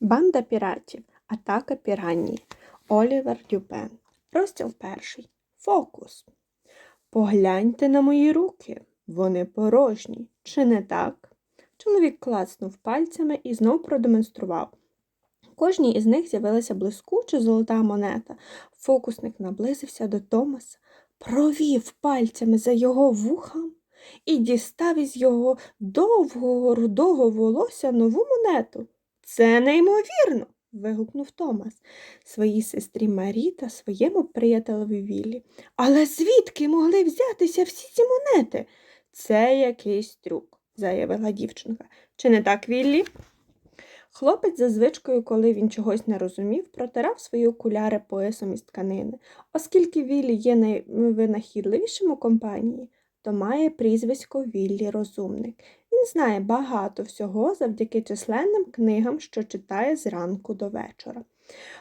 Банда піратів. Атака піранії. Олівер Дюпен. Розділ перший. Фокус. Погляньте на мої руки. Вони порожні. Чи не так? Чоловік клацнув пальцями і знов продемонстрував. Кожній із них з'явилася блискуча золота монета. Фокусник наблизився до Томаса, провів пальцями за його вухом і дістав із його довгого рудого волосся нову монету. Це неймовірно. вигукнув Томас своїй сестрі Марі та своєму приятелеві Віллі. Але звідки могли взятися всі ці монети? Це якийсь трюк, заявила дівчинка. Чи не так, Віллі? Хлопець за звичкою, коли він чогось не розумів, протирав свої окуляри поясом із тканини. Оскільки Віллі є найвинахідливішим у компанії, то має прізвисько Віллі Розумник. Він знає багато всього завдяки численним книгам, що читає зранку до вечора.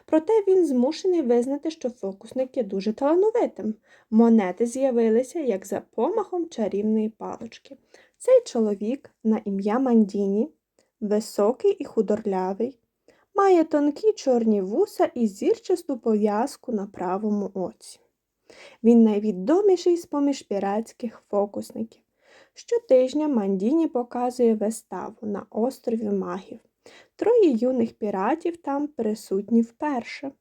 Проте він змушений визнати, що фокусник є дуже талановитим. Монети з'явилися як за помахом чарівної палички. Цей чоловік на ім'я Мандіні, високий і худорлявий, має тонкі чорні вуса і зірчасту пов'язку на правому оці. Він найвідоміший з поміж піратських фокусників. Щотижня Мандіні показує виставу на острові магів. Троє юних піратів там присутні вперше.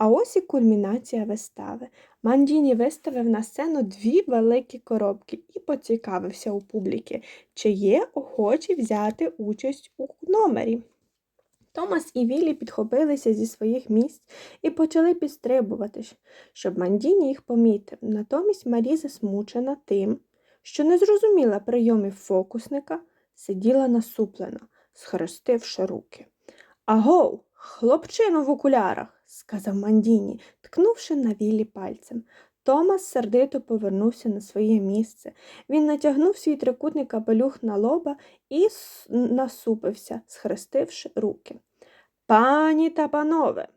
А ось і кульмінація вистави. Мандіні виставив на сцену дві великі коробки і поцікавився у публіки, чи є охочі взяти участь у номері. Томас і Віллі підхопилися зі своїх місць і почали підстрибувати, щоб Мандіні їх помітив. Натомість Марі, засмучена тим, що не зрозуміла прийомів фокусника, сиділа насуплена, схрестивши руки. Агов, хлопчину в окулярах, сказав Мандіні, ткнувши на Віллі пальцем. Томас сердито повернувся на своє місце. Він натягнув свій трикутний капелюх на лоба і насупився, схрестивши руки. Пані та панове,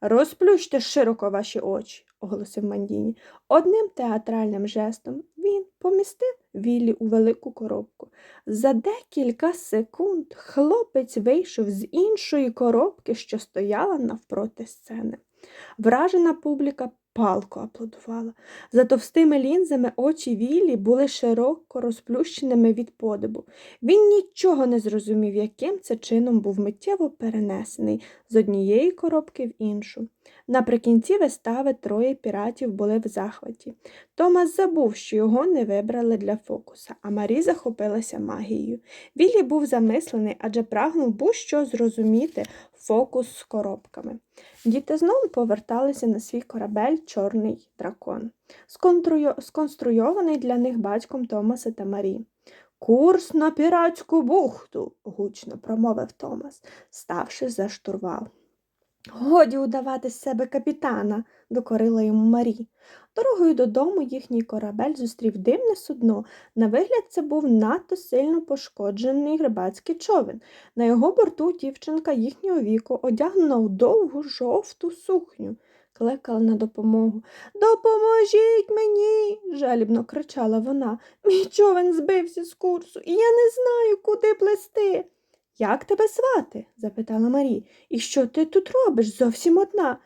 розплющте широко ваші очі, оголосив Мандіні. Одним театральним жестом він помістив Віллі у велику коробку. За декілька секунд хлопець вийшов з іншої коробки, що стояла навпроти сцени. Вражена публіка палко аплодувала. За товстими лінзами очі Віллі були широко розплющеними від подибу. Він нічого не зрозумів, яким це чином був миттєво перенесений з однієї коробки в іншу. Наприкінці вистави троє піратів були в захваті. Томас забув, що його не вибрали для фокуса, а Марі захопилася магією. Віллі був замислений, адже прагнув будь-що зрозуміти фокус з коробками. Діти знову поверталися на свій корабель Чорний дракон, сконструйований для них батьком Томаса та Марі. Курс на піратську бухту, гучно промовив Томас, ставши за штурвал. Годі удавати з себе капітана, докорила йому Марі. Дорогою додому їхній корабель зустрів димне судно. На вигляд, це був надто сильно пошкоджений рибацький човен. На його борту дівчинка їхнього віку, одягнена у довгу жовту сукню, клекала на допомогу. Допоможіть мені, жалібно кричала вона. Мій човен збився з курсу, і я не знаю, куди плести. Як тебе звати? запитала Марі. І що ти тут робиш зовсім одна?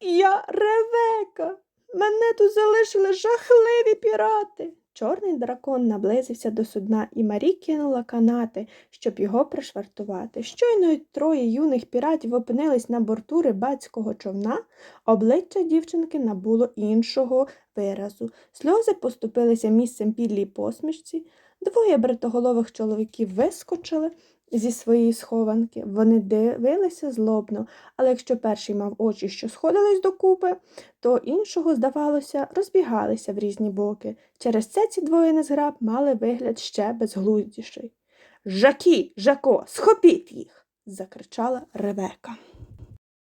Я Ревека. Мене тут залишили жахливі пірати. Чорний дракон наблизився до судна, і Марі кинула канати, щоб його пришвартувати. Щойно троє юних піратів опинились на борту рибацького човна, обличчя дівчинки набуло іншого виразу. Сльози поступилися місцем підлій посмішці. Двоє бритоголових чоловіків вискочили зі своєї схованки. Вони дивилися злобно, але якщо перший мав очі, що сходились докупи, то іншого, здавалося, розбігалися в різні боки. Через це ці двоє незграб мали вигляд ще безглуздіший. Жакі, Жако, схопіть їх. закричала Ревека.